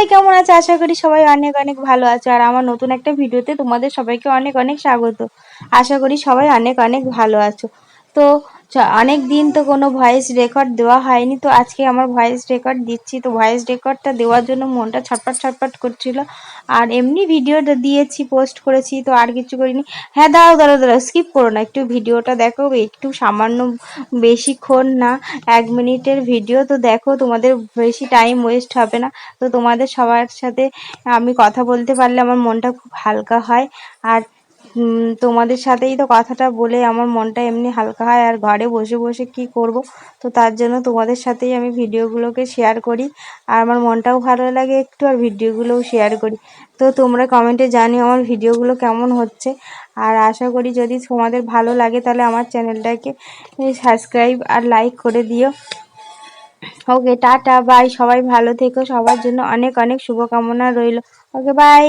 সবাই কেমন আছে? আশা করি সবাই অনেক অনেক ভালো আছে। আর আমার নতুন একটা ভিডিওতে তোমাদের সবাইকে অনেক অনেক স্বাগত। আশা করি সবাই অনেক অনেক ভালো আছো। তো অনেক দিন তো কোনো ভয়েস রেকর্ড দেওয়া হয়নি, তো আজকে আমার ভয়েস রেকর্ড দিচ্ছি। তো ভয়েস রেকর্ডটা দেওয়ার জন্য মনটা ছটপট ছটপট করছিল। আর এমনি ভিডিওটা দিয়েছি পোস্ট করেছি, তো আর কিছু করিনি। হ্যাঁ দাঁড়াও দাঁড়াও দাঁড়াও স্কিপ করো না, একটু ভিডিওটা দেখো, একটু সামান্য বেশিক্ষণ না, এক মিনিটের ভিডিও তো দেখো, তোমাদের বেশি টাইম ওয়েস্ট হবে না। তো তোমাদের সবার সাথে আমি কথা বলতে পারলে আমার মনটা খুব হালকা হয়। আর তোমাদের সাথেই তো কথাটা বলে আমার মনটা এমনি হালকা হয়, আর ঘরে বসে বসে কি করব? তো তার জন্য তোমাদের সাথেই আমি ভিডিওগুলোকে শেয়ার করি, আর আমার মনটাও ভালো লাগে একটু, আর ভিডিওগুলোও শেয়ার করি। তো তোমরা কমেন্টে জানিও আমার ভিডিওগুলো কেমন হচ্ছে, আর আশা করি যদি তোমাদের ভালো লাগে তাহলে আমার চ্যানেলটাকে সাবস্ক্রাইব আর লাইক করে দিও। ওকে টাটা বাই সবাই ভালো থেকো, সবার জন্য অনেক অনেক শুভকামনা রইল। Okay bye